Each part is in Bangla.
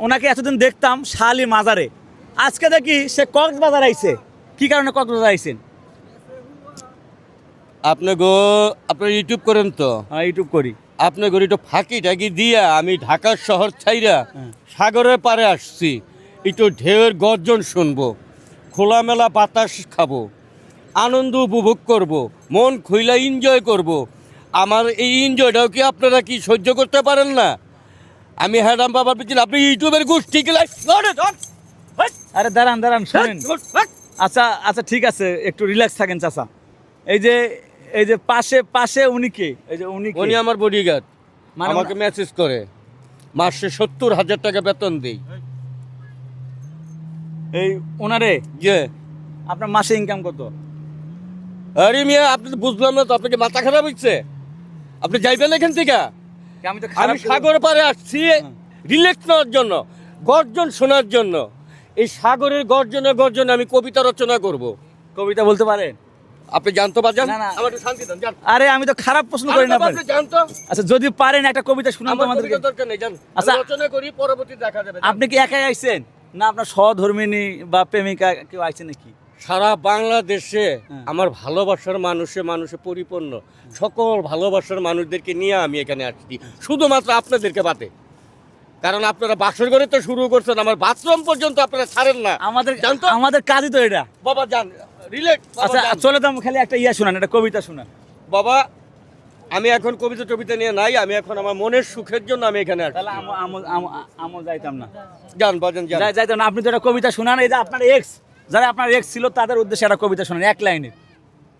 ওনাকে এতদিন দেখতাম শালি মাজারে। আজকে দেখি সে কক্সবাজার আইছে। কি কারণে কক্সবাজার আইছেন? আপনি গো আপনি ইউটিউব করেন তো? হ্যাঁ ইউটিউব করি। আপনি গো একটু ফাঁকি টাকি দিয়া আমি ঢাকার শহর ছাইরা হ্যাঁ। সাগরের পারে আসছি। একটু ঢেউয়ের গর্জন শুনব। খোলামেলা বাতাস খাব। আনন্দ উপভোগ করব। মন খুইলা এনজয় করব। আমার এই এনজয়টাও কি আপনারা কি সহ্য করতে পারেন না? আমি হ্যাডাম বাবার পিছনে আপনি ইউটিউবের গোষ্ঠী গেলে আরে দাঁড়ান দাঁড়ান শুনেন। আচ্ছা আচ্ছা ঠিক আছে একটু রিল্যাক্স থাকেন চাচা। এই যে এই যে পাশে পাশে উনি কে? এই যে উনি উনি আমার বডিগার্ড মানে আমাকে মেসেজ করে মাসে সত্তর হাজার টাকা বেতন দিই। এই ওনারে যে আপনার মাসে ইনকাম কত? আরে মিয়া আপনি তো বুঝলাম না তো আপনাকে মাথা খারাপ হচ্ছে আপনি যাইবেন এখান থেকে? কি আমি সাগর পারে আসছি রিল্যাক্স নেওয়ার জন্য গর্জন শোনার জন্য। এই সাগরের গর্জনে গর্জনে আমি কবিতা রচনা করব। কবিতা বলতে পারেন? আপনি জানতো পারছেন না, না। আমার একটু শান্তি দেন জান। আরে আমি তো খারাপ প্রশ্ন করি না জানতো। আচ্ছা যদি পারেন একটা কবিতা শুনান তো দরকার নেই জান। আচ্ছা। রচনা করি পরবর্তী দেখা যাবে আপনি কি একাই আইছেন? না আপনার সহধর্মিনী বা প্রেমিকা কেউ আইছে নাকি? সারা বাংলাদেশে হ্যাঁ। আমার ভালোবাসার মানুষে মানুষে পরিপূর্ণ। সকল ভালোবাসার মানুষদেরকে নিয়ে আমি এখানে আসছি। শুধুমাত্র আপনাদেরকে বাতে কারণ আপনারা বাসর ঘরে তো শুরু করছেন আমার বাথরুম পর্যন্ত আপনারা ছাড়েন না। আমাদের জানতো? আমাদের কাজই তো এটা। বাবা যান রিলেট আচ্ছা চলে তো খালি একটা ইয়া শোনান একটা কবিতা শোনান। বাবা আমি এখন কবিতা টবিতা নিয়ে নাই আমি এখন আমার মনের সুখের জন্য আমি এখানে আসছি। তাহলে আমো আমো আমো- আমো যাইতাম না। যান বাজান যান যাইতাম না আপনি তো একটা কবিতা শোনান এই যে আপনার এক্স যারা আপনার এক্স ছিল তাদের উদ্দেশ্যে একটা কবিতা শোনান এক লাইনের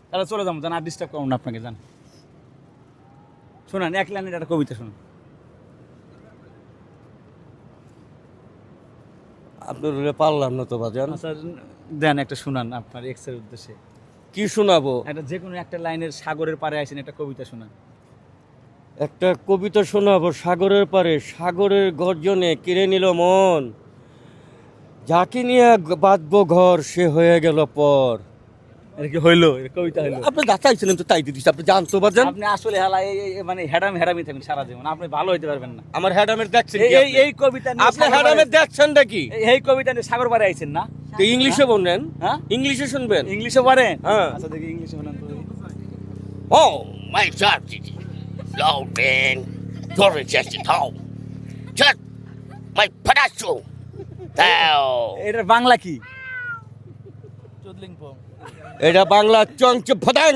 তাহলে চলে যাব জান আর ডিস্টার্ব করুন আপনাকে জান। শোনান এক লাইনের একটা কবিতা শুনুন। আপনার পারলাম না তো বাজান আচ্ছা দেন একটা শুনান আপনার এক্সের উদ্দেশ্যে। কি শোনাবো? একটা যে কোনো একটা লাইনের সাগরের পারে আসেন একটা কবিতা শোনান। একটা কবিতা শোনাবো সাগরের পারে সাগরের গর্জনে কিনে নিল মন। যাকে নিয়ে বাঁধবো ঘর সে হয়ে গেল পর। কি হইল? কবিতা হইল? আপনি যা চাইছিলেন তো তাই দিচ্ছি আপনি জানতো আপনি আসলে হালা মানে হ্যাডাম সারা জীবন। আপনি ভালো হইতে পারবেন না। আমার হ্যাডামের দেখছেন এই এই কবিতা আপনি সাগর হ্যাডামের দেখছেন নাকি? এই- এই কবিতা নিয়ে সাগর পারে আইছেন না? তো ইংলিশে বললেন? হ্যাঁ? ইংলিশে শুনবেন? ইংলিশে পারেন হ্যাঁ। আচ্ছা দেখি ইংলিশে তো। my palazzo. এটার বাংলা কি? এটা বাংলা চঞ্চ ফদাং।